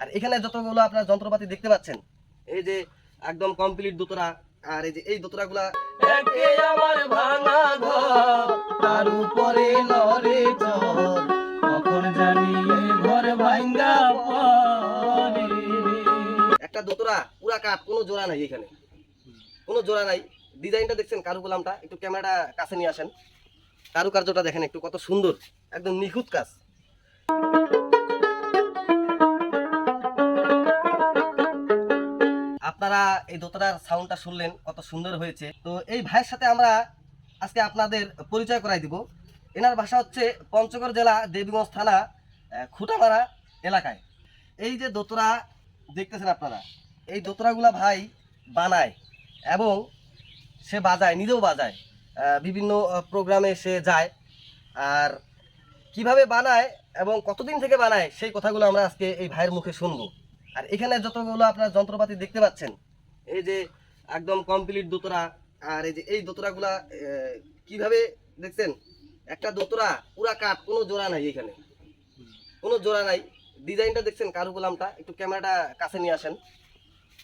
আর এখানে যতগুলো আপনার যন্ত্রপাতি দেখতে পাচ্ছেন এই যে একদম কমপ্লিট দোতরা আর এই যে এই দোতরাগুলা আমার ভাঙা ঘর তার উপরে নরে চর কখন জানি ঘর ভাঙ্গা একটা দোতরা পুরা কাঠ কোনো জোড়া নাই এখানে। কোনো জোড়া নাই। ডিজাইনটা দেখছেন কারুকলামটা? একটু ক্যামেরাটা কাছে নিয়ে আসেন। কারুকার্যটা দেখেন একটু কত সুন্দর একদম নিখুঁত কাজ। আপনারা এই দোতরার সাউন্ডটা শুনলেন, কত সুন্দর হয়েছে। তো এই ভাইয়ের সাথে আমরা আজকে আপনাদের পরিচয় করাই দিব। এনার ভাষা হচ্ছে পঞ্চগড় জেলা দেবীগঞ্জ থানা খুঁটামারা এলাকায়। এই যে দোতরা দেখতেছেন আপনারা, এই দোতরাগুলা ভাই বানায় এবং সে বাজায়, নিজেও বাজায়। বিভিন্ন প্রোগ্রামে সে যায়। আর কীভাবে বানায় এবং কতদিন থেকে বানায় সেই কথাগুলো আমরা আজকে এই ভাইয়ের মুখে শুনব। আর এখানে যতগুলো আপনার যন্ত্রপাতি দেখতে পাচ্ছেন, এই যে একদম কমপ্লিট দোতরা, আর এই যে এই দোতরাগুলা কীভাবে দেখছেন? একটা দোতরা, পুরা কাঠ, কোনো জোড়া নাই এখানে। কোনো জোড়া নাই। ডিজাইনটা দেখছেন কারুকলামটা একটু ক্যামেরাটা কাছে নিয়ে আসেন।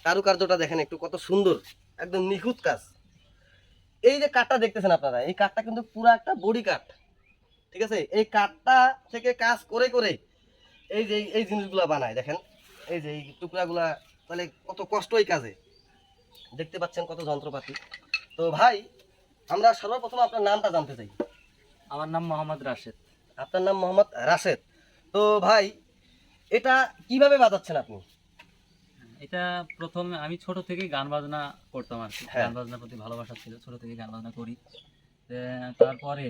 কারুকার্যটা দেখেন একটু কত সুন্দর, একদম নিখুঁত কাজ। এই যে কাঠটা দেখতেছেন আপনারা, এই কাঠটা কিন্তু পুরো একটা বডি কাঠ। ঠিক আছে? এই কাঠটা থেকে কাজ করে করে এই যে এই জিনিসগুলো বানায়, দেখেন। এই যে এই টুকরাগুলা তাহলে কত কষ্ট এই কাজে। দেখতে পাচ্ছেন কত যন্ত্রপাতি। তো ভাই আমরা সর্বপ্রথম আপনার নামটা জানতে চাই। আমার নাম মোহাম্মদ রাশেদ। আপনার নাম মোহাম্মদ রাশেদ। তো ভাই এটা কীভাবে বাজাচ্ছেন আপনি? এটা প্রথম আমি ছোট থেকে গান বাজনা করতাম আর কি। হ্যাঁ। গান বাজনার প্রতি ভালোবাসা ছিল ছোট থেকে গান বাজনা করি। তারপরে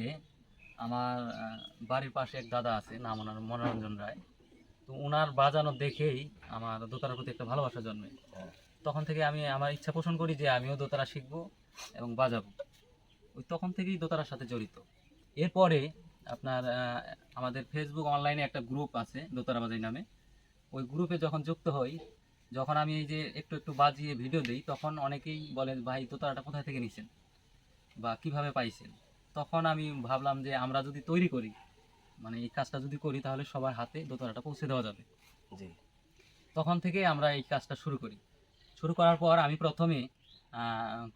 আমার বাড়ির পাশে এক দাদা আছে নাম ওনার মনোরঞ্জন রায়। তো ওনার বাজানো দেখেই আমার দোতারার প্রতি একটা ভালোবাসা জন্মে। তখন থেকে আমি আমার ইচ্ছা পোষণ করি যে আমিও দোতারা শিখব এবং বাজাবো। ওই তখন থেকেই দোতারার সাথে জড়িত। এরপরে আপনার আমাদের ফেসবুক অনলাইনে একটা গ্রুপ আছে, দোতারা বাজাই নামে। ওই গ্রুপে যখন যুক্ত হই, যখন আমি এই যে একটু একটু বাজিয়ে ভিডিও দিই, তখন অনেকেই বলে, ভাই, দোতারাটা কোথায় থেকে নিছেন? বা কীভাবে পাইছেন? তখন আমি ভাবলাম যে আমরা যদি তৈরি করি মানে এই কাজটা যদি করি তাহলে সবার হাতে দোতারাটা পৌঁছে দেওয়া যাবে। জি। তখন থেকে আমরা এই কাজটা শুরু করি। শুরু করার পর আমি প্রথমে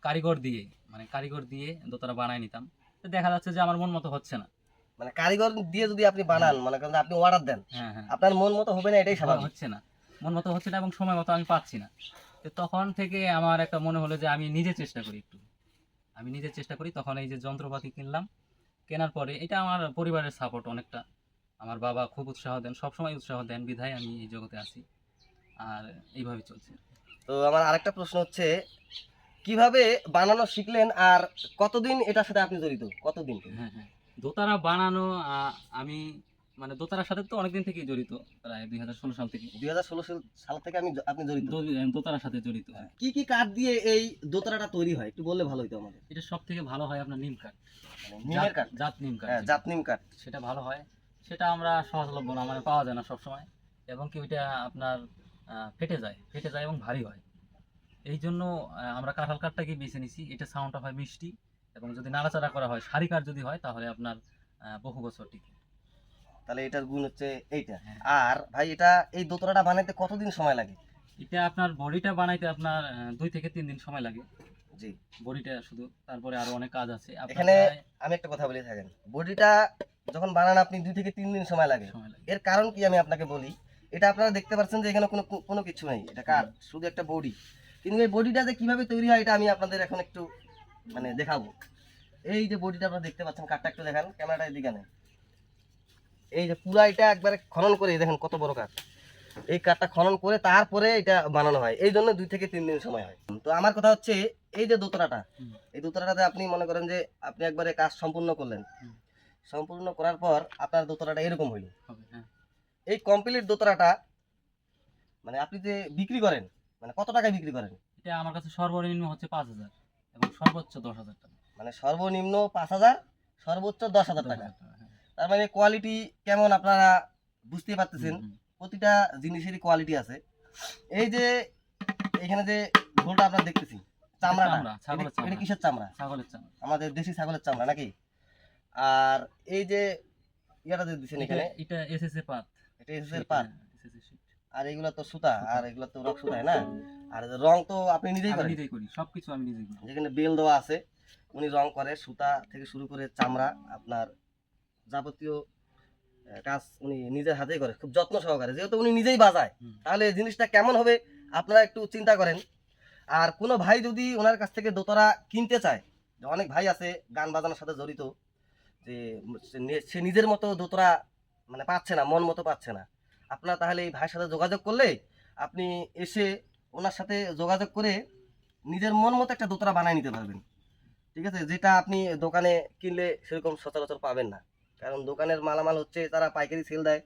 কারিগর দিয়ে মানে কারিগর দিয়ে দোতারা বানায় নিতাম। দেখা যাচ্ছে যে আমার মন মতো হচ্ছে না। মানে কারিগর দিয়ে যদি আপনি বানান মানে আপনি অর্ডার দেন হ্যাঁ হ্যাঁ। আপনার মন মতো হবে না এটাই স্বাভাবিক। হচ্ছে না। মন মতো হচ্ছে না এবং সময় মতো আমি পাচ্ছি না। তো তখন থেকে আমার একটা মনে হলো যে আমি নিজে চেষ্টা করি একটু। আমি নিজে চেষ্টা করি তখন এই যে যন্ত্রপাতি কিনলাম কেনার পরে এটা আমার পরিবারের সাপোর্ট অনেকটা। আমার বাবা খুব উৎসাহ দেন সবসময় উৎসাহ দেন বিধায় আমি এই জগতে আছি। আর এইভাবে চলছে। তো আমার আরেকটা প্রশ্ন হচ্ছে কীভাবে বানানো শিখলেন আর কতদিন এটার সাথে আপনি জড়িত? কতদিন? হ্যাঁ হ্যাঁ। দোতারা বানানো আমি মানে দোতারার সাথে তো অনেকদিন থেকেই জড়িত প্রায় দুই হাজার ষোলো সাল থেকে দুই হাজার ষোলো সাল থেকে আমি আপনি জড়িত? দোতারার সাথে জড়িত কি কি কাঠ দিয়ে এই দোতারাটা তৈরি হয়? একটু বললে ভালো হতো আমাদের। এটা সব থেকে ভালো হয় আপনার নিম কাঠ। মানে নিমের কাঠ? জাত- নিম কাঠ হ্যাঁ জাত নিম কাঠ। সেটা ভালো হয়। সেটা আমরা সহজলভ্য না মানে পাওয়া যায় না সবসময়। এবং কি ওইটা আপনার ফেটে যায় ফেটে যায় এবং ভারী হয়। এই জন্য আমরা কাঁঠাল কাঠটাকে বেছে নিছি। এটা সাউন্ডটা হয় মিষ্টি। এবং যদি নাড়াচাড়া করা হয় সারি কাঠ যদি হয় তাহলে আপনার বহু বছর টিকে। তাহলে এটার গুণ হচ্ছে এইটা। হ্যাঁ। আর ভাই এটা এই দোতরাটা বানাইতে কতদিন সময় লাগে? এটা আপনার বডিটা বানাইতে আপনার দুই থেকে তিন দিন সময় লাগে। জি। বডিটা শুধু তারপরে আরও অনেক কাজ আছে। এখানে আমি একটা কথা বলে থাকেন বডিটা যখন বানান আপনি দুই থেকে তিন দিন সময় লাগে। এর কারণ কি আমি আপনাকে বলি এটা আপনারা দেখতে পাচ্ছেন যে এখানে কোনো কোনো কিছু নেই। এটা কার? শুধু একটা বডি। কিন্তু এই বডিটা যে কীভাবে তৈরি হয় এটা আমি আপনাদের এখন একটু মানে দেখাবো। এই যে বডিটা আপনারা দেখতে পাচ্ছেন কাঠটা একটু দেখান ক্যামেরাটা এদিকে নেন এই যে পুরা এটা একবারে খনন করে দেখেন কত বড় কাঠ। এই কাঠটা খনন করে তারপরে এটা বানানো হয়। এই জন্য দুই থেকে তিন দিন সময় হয়। তো আমার কথা হচ্ছে এই যে দোতরাটা এই দোতরাটাতে আপনি মনে করেন যে আপনি একবারে কাজ সম্পূর্ণ করলেন। সম্পূর্ণ করার পর আপনার দোতরাটা এরকম হইল। হ্যাঁ। এই কমপ্লিট দোতরাটা মানে আপনি যে বিক্রি করেন মানে কত টাকায় বিক্রি করেন? এটা আমার কাছে সর্বনিম্ন হচ্ছে পাঁচ হাজার এবং সর্বোচ্চ দশ হাজার টাকা। মানে সর্বনিম্ন পাঁচ হাজার সর্বোচ্চ দশ হাজার টাকা। তার মানে কোয়ালিটি কেমন আপনারা বুঝতেই পারতেছেন। প্রতিটা জিনিসেরই কোয়ালিটি আছে। এই যে এখানে যে ঝোলটা আপনারা দেখতেছি চামড়াটা এটা- কিসের চামড়া? ছাগলের চামড়া। আমাদের দেশি ছাগলের চামড়া নাকি? আর এই যে ইয়াটা যে দিচ্ছেন এখানে এটা এসএসএ পাত। এটা এসএস এর পাত। হ্যাঁ। আর এগুলো তো সুতা আর এগুলো তো রক সুতায় না? আর রং তো আপনি নিজেই করেন? নিজেই করি সবকিছু আমি নিজেই করি। যেখানে বেল দেওয়া আছে উনি রং করে সুতা থেকে শুরু করে চামড়া আপনার যাবতীয় কাজ উনি নিজের হাতেই করে খুব যত্ন সহকারে। যেহেতু উনি নিজেই বাজায়। তাহলে জিনিসটা কেমন হবে আপনারা একটু চিন্তা করেন। আর কোনো ভাই যদি ওনার কাছ থেকে দোতারা কিনতে চায় যে অনেক ভাই আছে গান বাজানোর সাথে জড়িত যে সে সে নিজের মতো দোতরা মানে পাচ্ছে না মন মতো পাচ্ছে না। আপনারা তাহলে এই ভাইয়ের সাথে যোগাযোগ করলে আপনি এসে ওনার সাথে যোগাযোগ করে নিজের মন মতো একটা দোতরা বানিয়ে নিতে পারবেন। ঠিক আছে? যেটা আপনি দোকানে কিনলে সেরকম সচরাচর পাবেন না। কারণ দোকানের মালামাল হচ্ছে তারা পাইকারি সেল দেয়।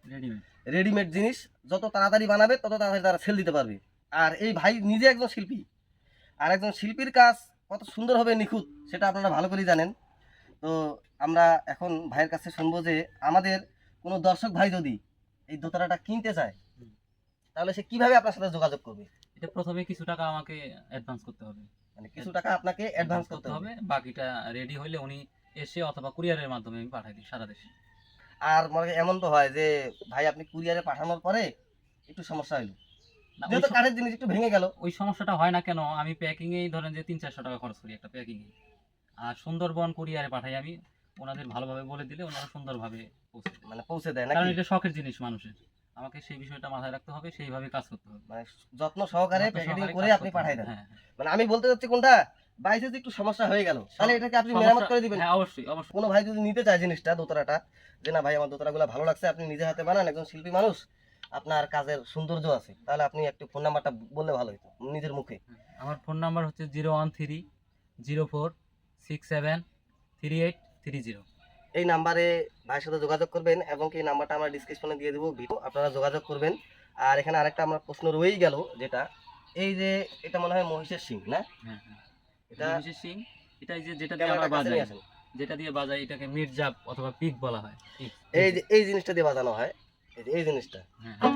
রেডিমেড জিনিস যত তাড়াতাড়ি বানাবে তত তাড়াতাড়ি তারা সেল দিতে পারবে। আর এই ভাই নিজে একজন শিল্পী। আর একজন শিল্পীর কাজ কত সুন্দর হবে নিখুঁত সেটা আপনারা ভালো করেই জানেন। তো আমরা এখন ভাইয়ের কাছে শুনব যে আমাদের কোনো দর্শক ভাই যদি এই দোতারাটা কিনতে চায় তাহলে সে কীভাবে আপনার সাথে যোগাযোগ করবে? এটা প্রথমে কিছু টাকা আমাকে অ্যাডভান্স করতে হবে। মানে কিছু টাকা আপনাকে অ্যাডভান্স করতে হবে। বাকিটা রেডি হলে উনি এসে অথবা কুরিয়ারের মাধ্যমে আমি পাঠাই দিই সারা দেশে। আর মনে এমন তো হয় যে ভাই আপনি কুরিয়ারে পাঠানোর পরে একটু সমস্যা হলো যেহেতু কাঠের জিনিস একটু ভেঙে গেল। ওই সমস্যাটা হয় না কেন? আমি প্যাকিং এই ধরেন যে তিন চারশো টাকা খরচ করি একটা প্যাকিং এ। আর সুন্দরবন কুরিয়ারে পাঠাই আমি ওনাদের ভালোভাবে বলে দিলে ওনারা সুন্দরভাবে পৌঁছে দেয়। মানে পৌঁছে দেয় কারণ এটা শখের জিনিস মানুষের। আমাকে সেই বিষয়টা মাথায় রাখতে হবে সেইভাবে কাজ করতে হবে। মানে যত্ন সহকারে প্যাকেটিং করে আপনি পাঠাই দেন। হ্যাঁ, হ্যাঁ। মানে আমি বলতে চাচ্ছি কোনটা? বাইসে যে একটু সমস্যা হয়ে গেল তাহলে এটাকে আপনি মেরামত করে দিবেন। হ্যাঁ অবশ্যই অবশ্যই। কোনো ভাই যদি নিতে চায় জিনিসটা দোতারাটা যে না ভাই আমার দোতারাগুলো ভালো লাগছে আপনি নিজে হাতে বানান একজন শিল্পী মানুষ আপনার কাজের সৌন্দর্য আছে তাহলে আপনি একটু ফোন নাম্বারটা বললে ভালো হতো নিজের মুখে। আমার ফোন নাম্বার হচ্ছে zero one three zero four six seven three eight three zero. এই নাম্বারে ভাইয়ের সাথে যোগাযোগ করবেন এবং কি এই নাম্বারটা আমরা ডিসক্রিপশনে দিয়ে দেবো ভিডিও আপনারা যোগাযোগ করবেন। আর এখানে আরেকটা আমার প্রশ্ন রয়েই গেল যেটা এই যে এটা মনে হয় মহিষের সিং না? হ্যাঁ হ্যাঁ। এটা বিশেষ সিং এটা এই যে যেটা দিয়ে আমরা বাজাই যেটা দিয়ে বাজাই এটাকে মির্জাপ অথবা পিক বলা হয়। এই যে এই জিনিসটা দিয়ে বাজানো হয়। এই যে এই জিনিসটা। হ্যাঁ, হ্যাঁ,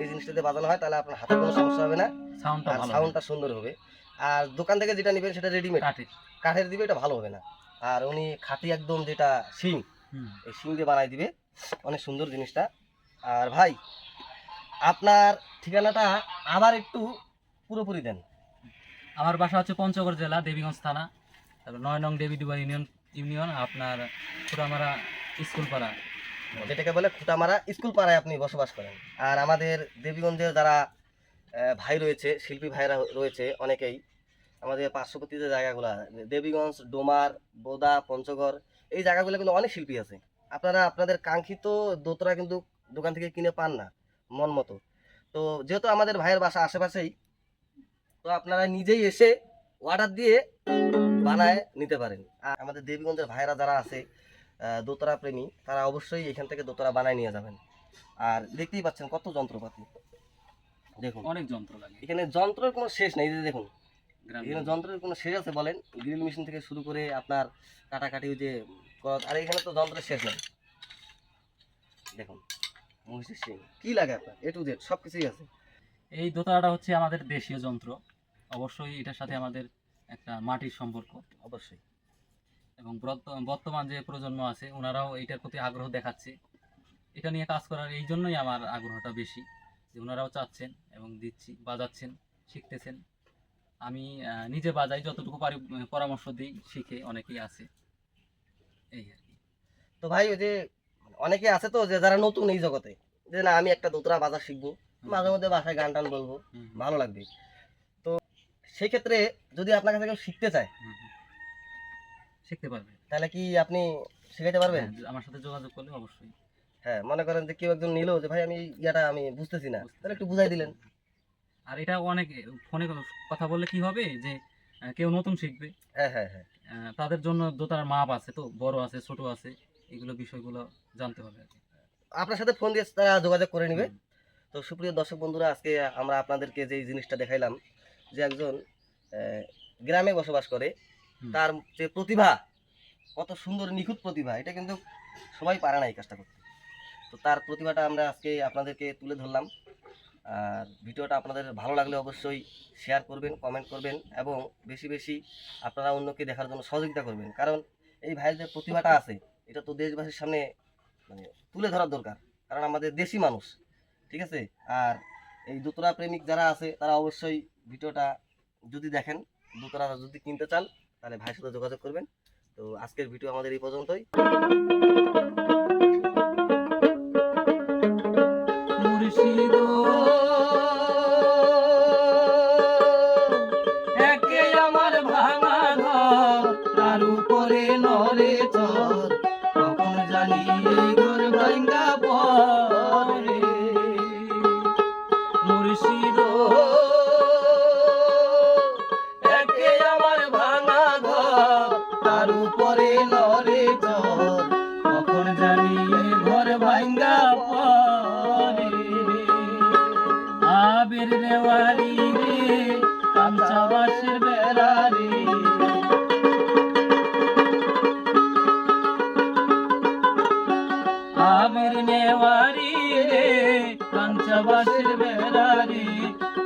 এই জিনিসটা দিয়ে বাজানো হয় তাহলে আপনার হাতে কোনো সমস্যা হবে না। সাউন্ডটা সাউন্ডটা সুন্দর হবে। আর দোকান থেকে যেটা নেবেন সেটা রেডিমেড কাটে কাঠের দিবে এটা ভালো হবে না। আর উনি খাঁটি একদম যেটা শিং এই শিং দিয়ে বানাই দিবে। অনেক সুন্দর জিনিসটা। আর ভাই আপনার ঠিকানাটা আবার একটু পুরোপুরি দেন। আমার বাসা হচ্ছে পঞ্চগড় জেলা, দেবীগঞ্জ থানা। তারপর নয় নং দেবী দুবার ইউনিয়ন ইউনিয়ন, আপনার পুরামারা স্কুল পাড়া। যেটাকে বলে খুঁটামারা স্কুল পাড়ায় আপনি বসবাস করেন। আর আমাদের দেবীগঞ্জের যারা ভাই রয়েছে, শিল্পী ভাইরা রয়েছে অনেকেই, আমাদের পার্শ্ববর্তী যে জায়গাগুলো, দেবীগঞ্জ, ডোমার, বোদা, পঞ্চগড়, এই জায়গাগুলো কিন্তু অনেক শিল্পী আছে। আপনারা, আপনাদের কাঙ্ক্ষিত দোতরা কিন্তু দোকান থেকে কিনে পান না, মন মতো। তো যেহেতু আমাদের ভাইয়ের বাসা আশেপাশেই তো আপনারা নিজেই এসে অর্ডার দিয়ে বানায় নিতে পারেন। আর আমাদের দেবীগঞ্জের ভাইরা যারা আছে দোতরা প্রেমী তারা অবশ্যই এখান থেকে দোতরা বানায় নিয়ে যাবেন। আর দেখতেই পাচ্ছেন কত যন্ত্রপাতি। দেখুন। অনেক যন্ত্র লাগে। এখানে যন্ত্রের কোনো শেষ নেই দেখুন। এখানে যন্ত্রের কোনো শেষ আছে বলেন। গ্রিল মেশিন থেকে শুরু করে আপনার কাটাকাটি ওই যে করা- আর এখানে তো যন্ত্রের শেষ নেই। দেখুন মহিষের সিং কি লাগে আপনার? এ টু জেড সব কিছুই আছে। এই দোতলাটা হচ্ছে আমাদের দেশীয় যন্ত্র। অবশ্যই এটার সাথে আমাদের একটা মাটির সম্পর্ক অবশ্যই। এবং বর্ত- বর্তমান যে প্রজন্ম আছে ওনারাও এটার প্রতি আগ্রহ দেখাচ্ছে। এটা নিয়ে কাজ করার এই জন্যই আমার আগ্রহটা বেশি যে ওনারাও চাচ্ছেন এবং দিচ্ছি বাজাচ্ছেন শিখতেছেন। আমি নিজে বাজাই যতটুকু পারি পরামর্শ দিই শিখে অনেকেই আছে। এই আর কি। তো ভাই ওই যে অনেকে আছে তো যে যারা নতুন এই জগতে যে না আমি একটা দোতরা বাজার শিখব মাঝে মধ্যে বাসায় গান টান বলব ভালো লাগবে। সেই ক্ষেত্রে যদি আপনার কাছে কেউ শিখতে চায়। শিখতে পারবে। তাহলে কি আপনি শেখাতে পারবেন? হ্যাঁ, আমার সাথে যোগাযোগ করলে অবশ্যই। হ্যাঁ মনে করেন যে কেউ একজন নিল যে ভাই আমি ইয়াটা আমি বুঝতেছি না। তাহলে একটু বুঝাই দিলেন। আর এটা অনেক ফোনে কথা বললে কি হবে যে কেউ নতুন শিখবে। হ্যাঁ হ্যাঁ হ্যাঁ। তাদের জন্য দোতার মাপ আছে তো বড় আছে ছোট আছে এগুলো বিষয়গুলো জানতে হবে আর কি। আপনার সাথে ফোন দিয়ে তারা যোগাযোগ করে নিবে। তো সুপ্রিয় দর্শক বন্ধুরা আজকে আমরা আপনাদেরকে যে জিনিসটা দেখাইলাম যে একজন গ্রামে বসবাস করে তার যে প্রতিভা কত সুন্দর নিখুঁত প্রতিভা এটা কিন্তু সবাই পারে না এই কাজটা করতে। তো তার প্রতিভাটা আমরা আজকে আপনাদেরকে তুলে ধরলাম। আর ভিডিওটা আপনাদের ভালো লাগলে অবশ্যই শেয়ার করবেন কমেন্ট করবেন এবং বেশি বেশি আপনারা অন্যকে দেখার জন্য সহযোগিতা করবেন। কারণ এই ভাইয়ের যে প্রতিভাটা আছে এটা তো দেশবাসীর সামনে মানে তুলে ধরার দরকার। কারণ আমাদের দেশি মানুষ ঠিক আছে? আর এই দোতরা প্রেমিক যারা আছে, তারা অবশ্যই ভিডিওটা যদি দেখেন, দোতরা যদি কিনতে চান, তাহলে ভাইয়ের সাথে যোগাযোগ করবেন। তো আজকের ভিডিও আমাদের এই পর্যন্তই।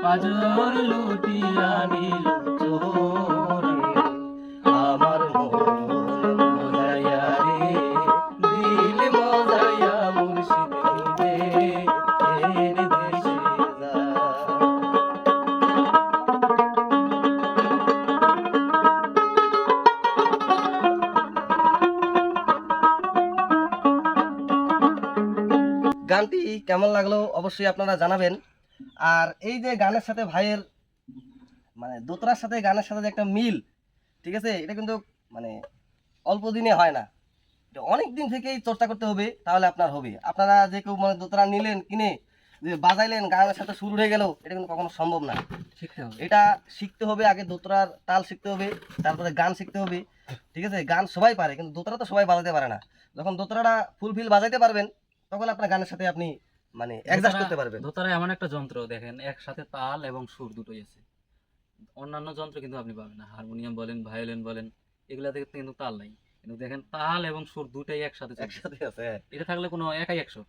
পাজর লুটিয়া নিল আমার দিল মজায়া মুর্শিদ গানটি কেমন লাগল অবশ্যই আপনারা জানাবেন। আর এই যে গানের সাথে ভাইয়ের মানে দোতরার সাথে গানের সাথে যে একটা মিল ঠিক আছে? এটা কিন্তু মানে অল্প দিনে হয় না। এটা অনেক দিন থেকেই চর্চা করতে হবে তাহলে আপনার হবে। আপনারা যে কেউ মানে দোতরা নিলেন কিনে যে বাজাইলেন গানের সাথে শুরু হয়ে গেল এটা কিন্তু কখনো সম্ভব না। শিখতে হবে। এটা শিখতে হবে আগে দোতরার তাল শিখতে হবে তারপরে গান শিখতে হবে ঠিক আছে? গান সবাই পারে কিন্তু দোতরা তো সবাই বাজাতে পারে না। যখন দোতরাটা ফুলফিল বাজাইতে পারবেন তখন আপনার গানের সাথে আপনি মানে অ্যাডজাস্ট করতে পারবেন দোতারা এমন একটা যন্ত্র দেখেন একসাথে তাল এবং সুর দুটোই আছে। অন্যান্য যন্ত্র কিন্তু আপনি পাবেন না। হারমোনিয়াম বলেন ভায়োলিন বলেন এগুলা থেকে কিন্তু তাল নাই। কিন্তু দেখেন তাল এবং সুর দুটাই একসাথে একসাথে আছে হ্যাঁ। এটা থাকলে কোনো একাই একশো।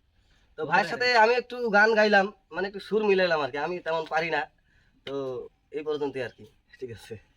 তো ভাইয়ের সাথে আমি একটু গান গাইলাম মানে একটু সুর মিলাইলাম আর কি। আমি তেমন পারি না। তো এই পর্যন্তই আর কি। ঠিক আছে।